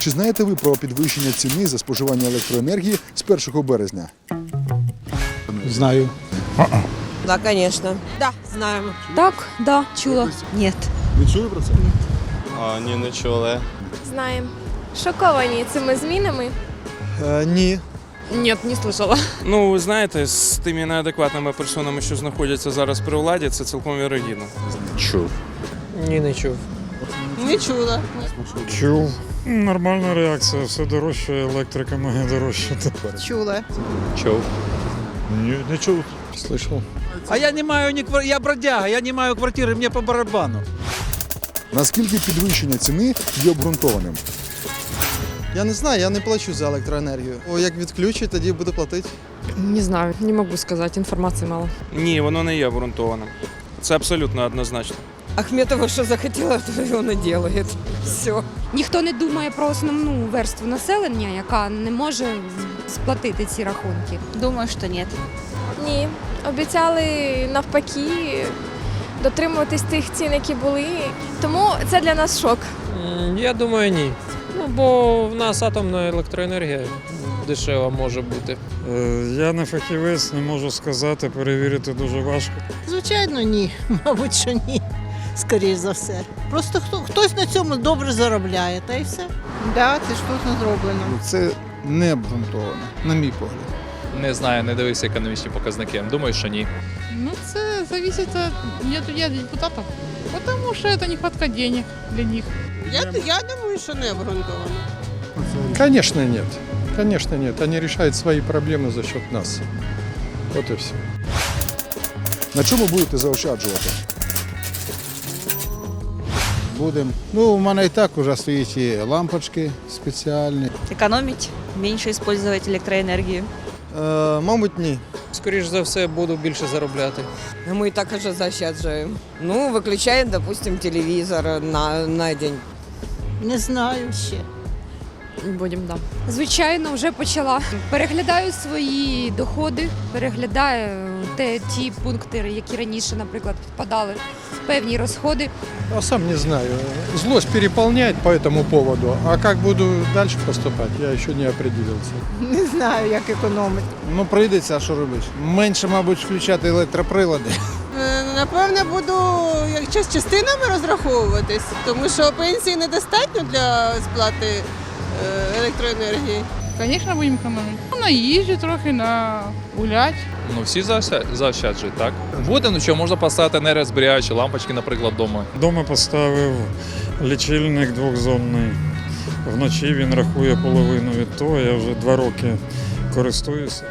Чи знаєте ви про підвищення ціни за споживання електроенергії з 1 березня? Знаю. Да, конечно. Да, знаем. Так, да, чула. Нет. Не чули про це? А, ні, не чули. Знаємо. Шоковані цими змінами. Е, ні. Нет, не слышала. Ну, ви знаєте, з тими неадекватними персонами, що знаходяться зараз при владі, це цілком вірогідно. Чув. Ні, не чув. Не чула. Чув. Нормальна реакція, все дорожче, електрика має дорожчати. Чула. Чув. Ні, не чув. Слышал. А я не маю ні квар... я бродяга, я не маю квартири, мені по барабану. Наскільки підвищення ціни є обґрунтованим? Я не знаю, я не плачу за електроенергію. О, як відключать, тоді буду платити. Не знаю, не могу сказать, информации мало. Ні, воно не є обґрунтованим. Це абсолютно однозначно. Ахметова що захотіла, то і вона робить. Все. Ніхто не думає про основну верству населення, яка не може сплатити ці рахунки. Думаю, что нет. Ні. Обіцяли навпаки дотримуватись тих цін, які були. Тому це для нас шок. Я думаю, ні. Ну, бо в нас атомна електроенергія дешева може бути. Е, Я не фахівець, не можу сказати, перевірити дуже важко. Звичайно, ні. Мабуть, що ні Скоріше за все. Просто хто, хтось на цьому добре заробляє, та й все. Да, це штучно зроблено. Це не обґрунтовано, на мій погляд. Не знаю, не дивився економічні показники. Думаю, що ні. Ну, это зависит от метода депутатов. Потому что это нехватка денег для них. Я, я думаю, що не обґрунтовано. Конечно, нет. Конечно, нет. Они решают свои проблемы за счет нас. Вот и все. На чому будете заощаджувати? Будемо. Ну, у мене і так вже стоїть і лампочки спеціальні. Економить, менше використовувати електроенергію. Е, мабуть, ні. Скоріше за все, буду більше заробляти. Ми і так уже заощаджуємо. Ну, виключаємо, допустимо, телевізор на, на день. Не знаю ще. Будем, да. Звичайно, вже почала. Переглядаю свої доходи, переглядаю те, ті пункти, які раніше, наприклад, підпадали в певні розходи. Я сам не знаю. Злость переполняет по этому поводу. А как буду дальше поступать, я ще не определился. Не знаю, як економити. Ну, прийдеться, а що робити? Менше, мабуть, включати електроприлади. Е, Напевне, буду як час частинами розраховуватись, тому що пенсії недостатньо для сплати електроенергії. Звісно, будемо экономить. Ну, На їжі трохи, на гулять. Ну, всі заоща- заощаджують, так? Буде, ну що, можна поставити енергозберігаючі лампочки, наприклад, вдома. Дома поставив лічильник двохзонний. Вночі він рахує половину від того, я вже два роки користуюся.